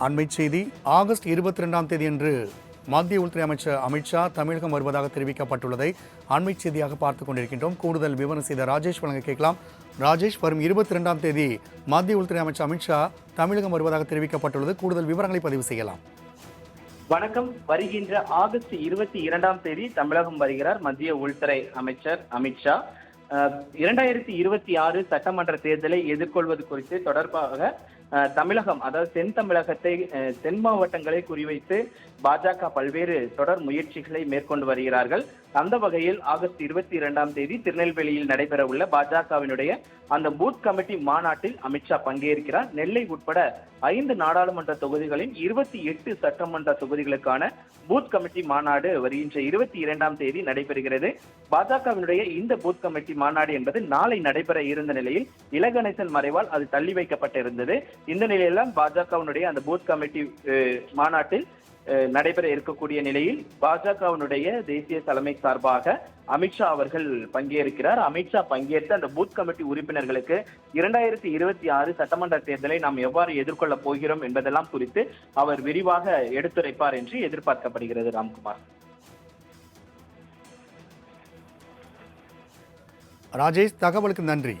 அண்மை செய்தி ஆகஸ்ட் இருபத்தி ரெண்டாம் தேதி அன்று மத்திய உள்துறை அமைச்சர் அமித்ஷா தமிழகம் வருவதாக தெரிவிக்கப்பட்டுள்ளதை அண்மை செய்தியாக பார்த்துக் கொண்டிருக்கின்றோம். கூடுதல் விவரம் செய்த ராஜேஷ் வழங்க கேட்கலாம். ராஜேஷ் வரும் இருபத்தி ரெண்டாம் தேதி மத்திய உள்துறை அமைச்சர் அமித்ஷா தமிழகம் வருவதாக தெரிவிக்கப்பட்டுள்ளது. கூடுதல் விவரங்களை பதிவு செய்யலாம். வணக்கம். வருகின்ற ஆகஸ்ட் இருபத்தி இரண்டாம் தேதி தமிழகம் வருகிறார் மத்திய உள்துறை அமைச்சர் அமித்ஷா அஹ், இரண்டாயிரத்தி இருபத்தி ஆறு சட்டமன்ற தேர்தலை எதிர்கொள்வது குறித்து தொடர்பாக தமிழகம் அதாவது தென் தமிழகத்தை தென் மாவட்டங்களை குறிவைத்து பாஜக பல்வேறு தொடர் முயற்சிகளை மேற்கொண்டு வருகிறார்கள். அந்த வகையில் ஆகஸ்ட் இருபத்தி இரண்டாம் தேதி திருநெல்வேலியில் நடைபெற உள்ள பாஜகவினுடைய அந்த பூத் கமிட்டி மாநாட்டில் அமித்ஷா பங்கேற்கிறார். நெல்லை உட்பட ஐந்து நாடாளுமன்ற தொகுதிகளின் இருபத்தி எட்டு சட்டமன்ற தொகுதிகளுக்கான பூத் கமிட்டி மாநாடு வருகின்ற இருபத்தி இரண்டாம் தேதி நடைபெறுகிறது. பாஜகவினுடைய இந்த பூத் கமிட்டி மாநாடு என்பது நாளை நடைபெற இருந்த நிலையில் இலகணேசன் மறைவால் அது தள்ளி வைக்கப்பட்டிருந்தது. இந்த நிலையில்தான் பாஜகவினுடைய அந்த பூத் கமிட்டி மாநாட்டில் அஹ், நடைபெற இருக்கக்கூடிய நிலையில் பாஜகவினுடைய தேசிய தலைமை சார்பாக அமித்ஷா அவர்கள் பங்கேற்கிறார். அமித்ஷா பங்கேற்று அந்த பூத் கமிட்டி உறுப்பினர்களுக்கு இரண்டாயிரத்தி இருபத்தி ஆறு சட்டமன்ற தேர்தலை நாம் எவ்வாறு எதிர்கொள்ளப் போகிறோம் என்பதெல்லாம் குறித்து அவர் விரிவாக எடுத்துரைப்பார் என்று எதிர்பார்க்கப்படுகிறது ராம்குமார். ராஜேஷ் தகவலுக்கு நன்றி.